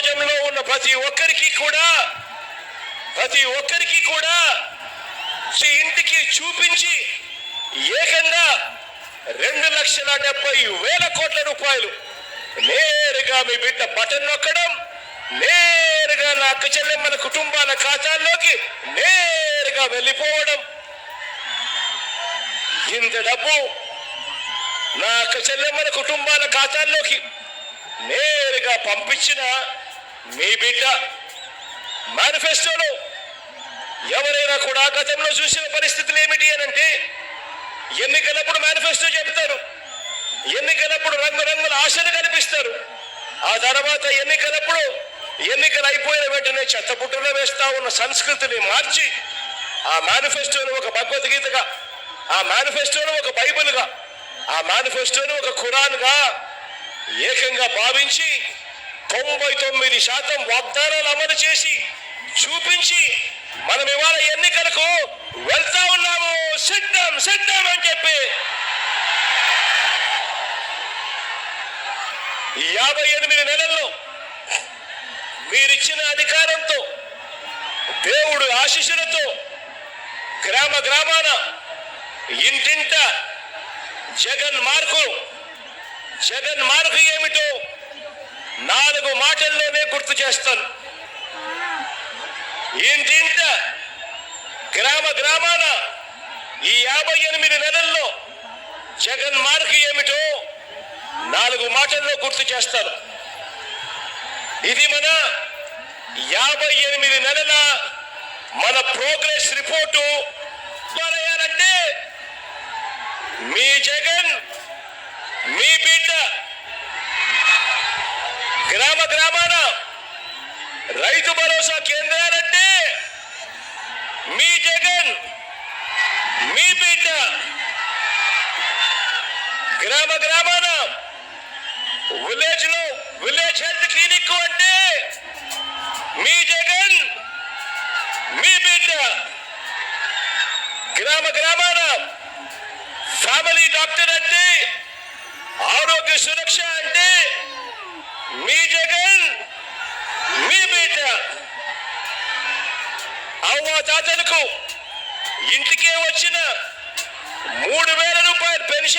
సమాజంలో ఉన్న ప్రతి ఒక్కరికి కూడా ప్రతి ఒక్కరికి కూడా ఇంటికి చూపించి ఏకంగా రెండు లక్షల డెబ్బై వేల కోట్ల రూపాయలు నేరుగా మీ బిడ్డ బటన్ నొక్కడం నేరుగా నా అక్క చెల్లెమ్మల కుటుంబాల ఖాతాల్లోకి నేరుగా వెళ్ళిపోవడం. ఇంత డబ్బు నా అక్క చెల్లెమ్మల కుటుంబాల ఖాతాల్లోకి నేరుగా పంపించిన మీ బిడ్డ మేనిఫెస్టోలో ఎవరైనా కూడా గతంలో చూసిన పరిస్థితులు ఏమిటి అని అంటే ఎన్నికలప్పుడు మేనిఫెస్టో చెప్తారు ఎన్నికలప్పుడు రంగురంగుల ఆశలు కనిపిస్తారు ఆ తర్వాత ఎన్నికలప్పుడు ఎన్నికలు అయిపోయిన వెంటనే చెత్తపుట్టలో వేస్తా ఉన్న సంస్కృతిని మార్చి ఆ మేనిఫెస్టోను ఒక భగవద్గీతగా ఆ మేనిఫెస్టోను ఒక బైబిల్గా ఆ మేనిఫెస్టోను ఒక ఖురాన్గా ఏకంగా భావించి తొంభై తొమ్మిది శాతం వాగ్దానాలు అమలు చేసి చూపించి మనం ఇవాళ ఎన్నికలకు వెళ్తా ఉన్నాము. సిద్ధం సిద్ధం అని చెప్పి యాభై ఎనిమిది నెలల్లో మీరిచ్చిన అధికారంతో దేవుడు ఆశీస్సులతో గ్రామ గ్రామాన ఇంటింట జగన్ మార్కు జగన్ మార్కు ఏమిటో నాలుగు మాటల్లోనే గుర్తు చేస్తాను. ఇంటింట గ్రామ గ్రామాన ఈ యాభై ఎనిమిది నెలల్లో జగన్ మార్క్ ఏమిటో నాలుగు మాటల్లో గుర్తు చేస్తారు ఇది మన యాభై ఎనిమిది నెలల మన ప్రోగ్రెస్ రిపోర్టు. అంటే మీ జగన్ మీ బిడ్డ గ్రామ గ్రామాన రైతు భరోసా కేంద్రాలంటే మీ జగన్ మీ బిడ్డ. గ్రామ గ్రామాన విలేజ్లో విలేజ్ హెల్త్ క్లినిక్ అంటే మీ జగన్ మీ బిడ్డ. గ్రామ గ్రామాన ఫ్యామిలీ డాక్టర్ అంటే ఆరోగ్య సురక్ష అంటే మీ జగన్ మీ బిడ్డ అవ్వ తాతలకు ఇంటికే వచ్చిన మూడు వేల రూపాయల పెన్షన్